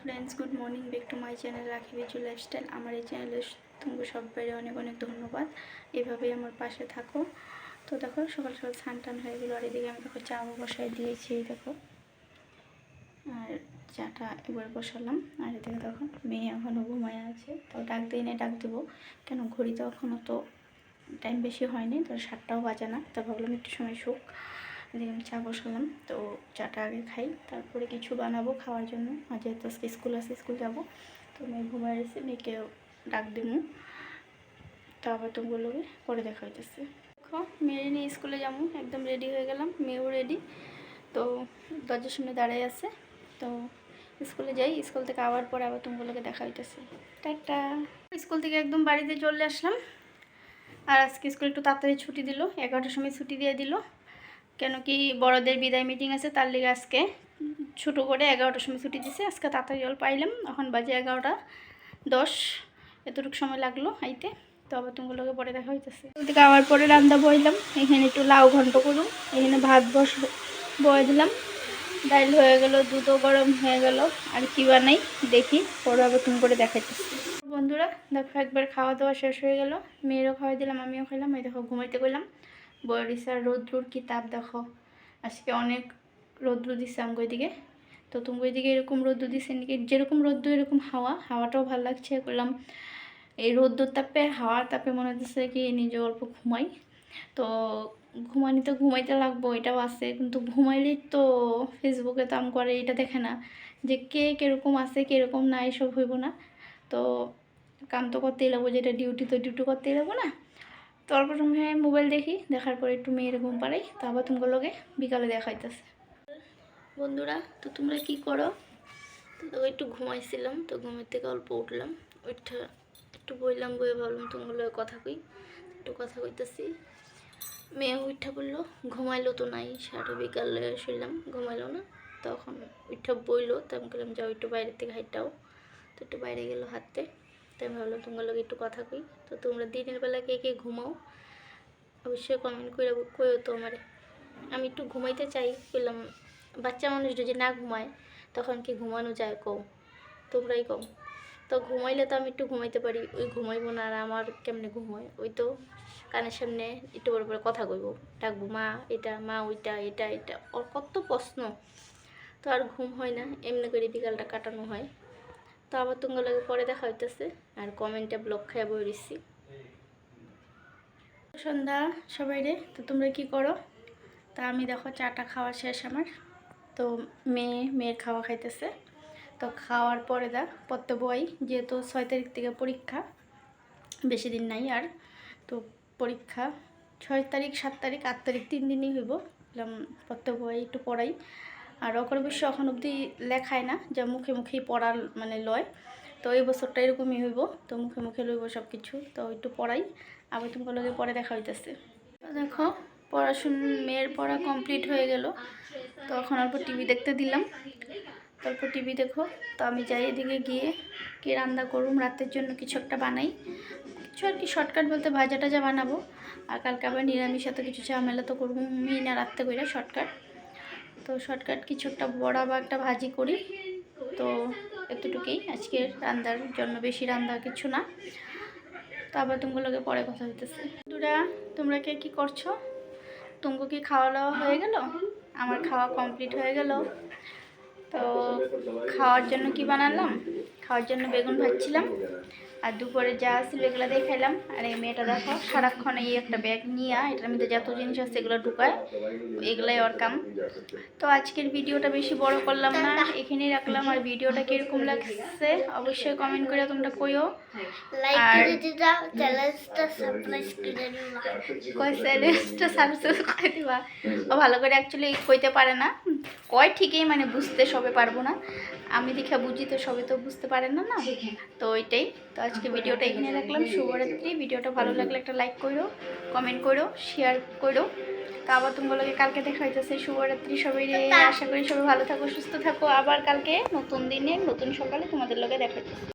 Friends good morning back to my channel Rakhi Biju lifestyle আমার এই চ্যানেলে তোমাকে সবাই অনেক অনেক ধন্যবাদ। এভাবেই আমার পাশে থাকো। তো দেখো, সকাল সকাল স্নান টান হয়ে গেলো, আর এদিকে আমি দেখো চা বসাই দিয়েছি দেখো। আর চাটা এবার বসালাম। আর এদিকে দেখো, মেয়ে এখনও ঘুমায় আছে। তো ডাক দিই না, ডাক দেবো। কেন ঘড়িতে এখনও তো টাইম বেশি হয়নি, তো সাতটাও বাজে না। তো ভাবলাম একটু সময় শুক। আমি চা বসালাম, তো চাটা আগে খাই, তারপরে কিছু বানাবো খাওয়ার জন্য। আর যেহেতু আজকে স্কুল আছে, স্কুল যাব, তো মেয়ে ঘুমায় এসে মেয়েকে ডাক দেবো তো আবার তোমগুলোকে করে দেখা হইতেছে। দেখো মেয়ে নিয়ে স্কুলে যাব, একদম রেডি হয়ে গেলাম, মেয়েও রেডি তো দরজার সামনে দাঁড়িয়ে আছে, তো স্কুলে যাই, স্কুল থেকে আবার পরে আবার তোমগুলোকে দেখা হইতেছে। টাটা। স্কুল থেকে একদম বাড়িতে চলে আসলাম। আর আজকে স্কুল একটু তাড়াতাড়ি ছুটি দিল, এগারোটার সময় ছুটি দিয়ে দিল। কেন কি বড়দের বিদায় মিটিং আছে, তার লিগে আজকে ছোটো করে এগারোটার সময় ছুটি দিছে। আজকে তাড়াতাড়ি জল পাইলাম, এখন বাজে এগারোটা দশ। এতটুকু সময় লাগল আইতে, তো আবার তোমাগুলোকে পরে দেখা হইতেছে। আবার পরে রান্না বইলাম, এখানে একটু লাউ ঘন্ট করুম, এখানে ভাত বস, বয়ে দিলাম। ডাইল হয়ে গেল, দুধও গরম হয়ে গেল, আর কি বানাই, দেখি, পরে আবার তুমি করে দেখাইতেছি। বন্ধুরা, দেখো একবার খাওয়া দাওয়া শেষ হয়ে গেল, মেয়েরও খাওয়াই দিলাম, আমিও খাইলাম, এই দেখো ঘুমাইতে গেলাম। বরিশার রৌদ্রুর কি তাপ দেখো। আজকে অনেক রৌদ্র দিচ্ছে আমগো ওইদিকে তো তুমি ওইদিকে এরকম রৌদ্র দিচ্ছে নাকি? যেরকম রৌদ্র, এরকম হাওয়া। হাওয়াটাও ভালো লাগছে, করলাম। এই রৌদ্র তাপে, হাওয়ার তাপে মনে হচ্ছে কি নিজে অল্প ঘুমাই। তো ঘুমানি তো ঘুমাইতে লাগবো, এটাও আছে। কিন্তু ঘুমাইলেই তো ফেসবুকে তো আম করে এটা দেখে না যে কে কীরকম আছে, কীরকম না এসব হইব না। তো কাম তো করতেই লাগবো, যেটা ডিউটি তো ডিউটি করতেই লাগবো না। তো অল্প সময় মোবাইল দেখি, দেখার পরে একটু মেয়ের ঘুম পাড়াই তারপর তোমাগুলোকে বিকালে দেখাইতেছে বন্ধুরা, তো তোমরা কি করো? তো একটু ঘুমাইছিলাম, তো ঘুমের থেকে অল্প উঠলাম ওইটা একটু বইলাম, বইয়ে ভাবলাম তোমাগুলো কথা কই, একটু কথা কইতেছি। মেয়ে উঠা বলল, ঘুমাইলো তো নাই, সারা বিকালে শুনলাম ঘুমাইলো না। তখন উঠা বইলো, তো আমি বললাম যাও একটু বাইরের থেকে হাইটাও তো একটু বাইরে গেলো হাঁটতে। তাই ভাবলাম তোমার লোক একটু কথা কই। তো তোমরা দিনের বেলা কে কে ঘুমাও, অবশ্যই কমেন্ট করে কইও তো আমার। আমি একটু ঘুমাইতে চাই, বললাম বাচ্চা মানুষ যদি না ঘুমায়, তখন কি ঘুমানো যায় কম তোমরাই কম তো ঘুমাইলে তো আমি একটু ঘুমাইতে পারি, ওই ঘুমাইবো না আর আমার কেমনে ঘুমায়? ওই তো কানের সামনে একটু বড় বড় কথা কইব, ডাকবো মা এটা, মা ওইটা, এটা এটা, ওর কত প্রশ্ন। তো আর ঘুম হয় না, এমনি করে বিকালটা কাটানো হয়। তো আবার তোমাগুলোকে পরে দেখা হইতেছে। আর কমেন্টে ব্লক খাইয়া বই দিচ্ছি সন্ধ্যা, সবাই রে, তো তোমরা কি করো? তা আমি দেখো চাটা খাওয়া শেষ আমার। তো মেয়ে, মেয়ের খাওয়া খাইতেছে। তো খাওয়ার পরে দা পড়তে বই, যেহেতু ছয় তারিখ থেকে পরীক্ষা, বেশি দিন নাই আর। তো পরীক্ষা, ছয় তারিখ, সাত তারিখ, আট তারিখ, তিন দিনই হইব। পড়তে বই একটু পড়াই। আর অকর বিশ্ব এখন অবধি লেখায় না, যা মুখে মুখেই পড়ার মানে লয়। তো এই বছরটা এরকমই হইব, তো মুখে মুখে লইব সব কিছু তো একটু পড়াই, আবার তুমি লগে পরে দেখা হইতেছে। দেখো, পড়াশুন, মেয়ের পড়া কমপ্লিট হয়ে গেল। তো এখন অল্প টিভি দেখতে দিলাম। তারপর টিভি দেখো, তো আমি যাই এদিকে গিয়ে কি রান্না করুম, রাতের জন্য কিছু একটা বানাই। কিছু আর কি শর্টকাট বলতে ভাজা টাজা বানাবো। আর কালকে আবার নিরামিষ সাথে কিছু ঝামেলা তো করবই না রাত্রে কইরা শর্টকাট তো শর্টকাট কিছু একটা বড়া বা একটা ভাজি করি। তো এতটুকুই আজকে রান্নার জন্য, বেশি রান্না কিছু না। তো আবার লোকে পরে কথা হইতেছে। দুরা তোমরা কে কী করছ? তুমকো কি খাওয়া দাওয়া হয়ে গেল? আমার খাওয়া কমপ্লিট হয়ে গেল। তো খাওয়ার জন্য কি বানালাম? খাওয়ার জন্য বেগুন ভাজছিলাম। আর দুপুরে যা ছিল এগুলো দিয়ে খাইলাম আর এই মেয়েটা দেখো সারাক্ষণ এই একটা ব্যাগ নিয়ে এটার মধ্যে যত জিনিস আছে এগুলো ঢুকায় এগুলাই ওর কাম। তো আজকের ভিডিওটা বেশি বড় করলাম না এখানেই রাখলাম। আর ভিডিওটা কীরকম লাগছে অবশ্যই কমেন্ট করে তোমরা কইও। আর- করে চ্যানেলটা সাবস্ক্রাইব দিবা। ও ভালো করে অ্যাকচুয়ালি কইতে পারে না। কয় ঠিকই মানে বুঝতে সবে পারব না। আমি দেখে বুঝি তো সবে তো বুঝতে পারেন না না? তো ওইটাই। তো আজকে ভিডিওটা এখানে রাখলাম। শুভরাত্রি। ভিডিওটা ভালো লাগলে একটা লাইক করো কমেন্ট করো শেয়ার করো। তো আবার তোমাগুলোকে কালকে দেখা হইতেছে। শুভরাত্রি সবাই রে। আশা করি সবাই ভালো থাকো সুস্থ থাকো। আবার কালকে নতুন দিনে নতুন সকালে তোমাদের লোকে দেখা হইতেছে।